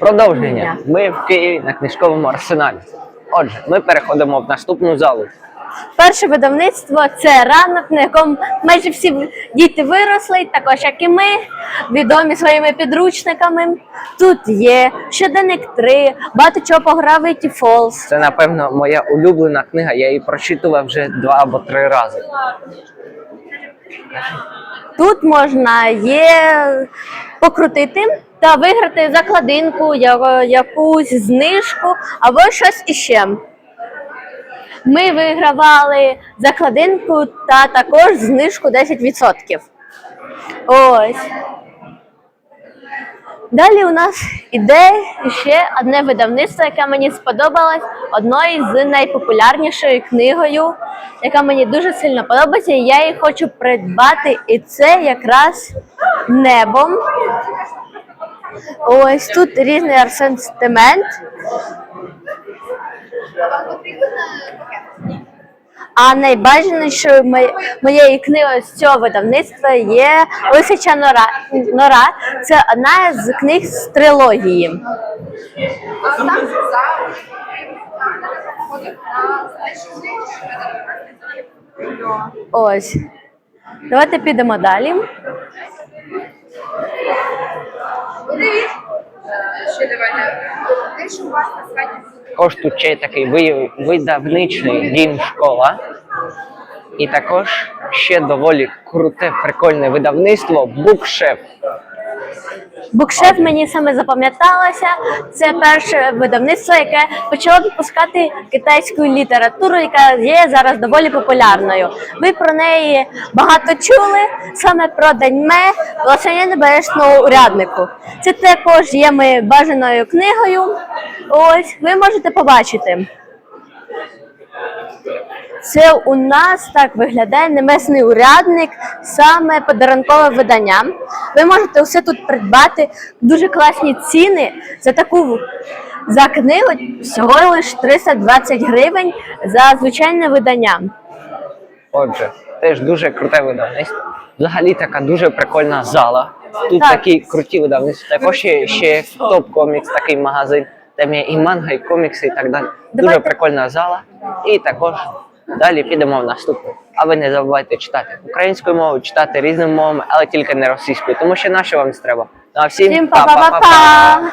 Продовження. Ми в Києві на книжковому арсеналі. Отже, ми переходимо в наступну залу. Перше видавництво це ранок, на якому майже всі діти виросли, також як і ми, відомі своїми підручниками. Тут є щоденник 3, багато чого по Gravity Falls. Це, напевно, моя улюблена книга. Я її прочитував вже два або три рази. Тут можна є покрутити та виграти закладинку, якусь знижку або щось іще. Ми вигравали закладинку та також знижку 10%. Ось. Далі у нас іде ще одне видавництво, яке мені сподобалось, одною з найпопулярнішою книгою, яка мені дуже сильно подобається, і я її хочу придбати. І це якраз небом. Ось тут різний асортимент. А найбажанішою моєї книги з цього видавництва є Лисича нора. нора. Це одна з книг з трилогії. Ось. Давайте підемо далі. Ще давайте. Те, що у вас на сайті Також тут ще такий ви- видавничний дім школа. І також ще доволі круте, прикольне видавництво Букшеф. Букшеф мені саме запам'яталося. Це перше видавництво, яке почало випускати китайську літературу, яка є зараз доволі популярною. Ви про неї багато чули саме про Даньме Волосення небесного уряднику. Це також є моєю бажаною книгою. Ось ви можете побачити. Це у нас так виглядає немесний урядник, саме подарункове видання. Ви можете все тут придбати дуже класні ціни за таку за книгу всього лише 320 гривень за звичайне видання. Отже, теж дуже круте видавництво. Взагалі така дуже прикольна зала. Тут Так. такі круті видавництва. Також є ще топ комікс, такий магазин, там є і манга, і комікси, і так далі. Дуже прикольна зала. І також далі підемо в наступну. А ви не забувайте читати українською мовою, читати різними мовами, але тільки не російською, тому що наше вам не треба. Ну а всім Всім па-па-па-па! па-па-па-па!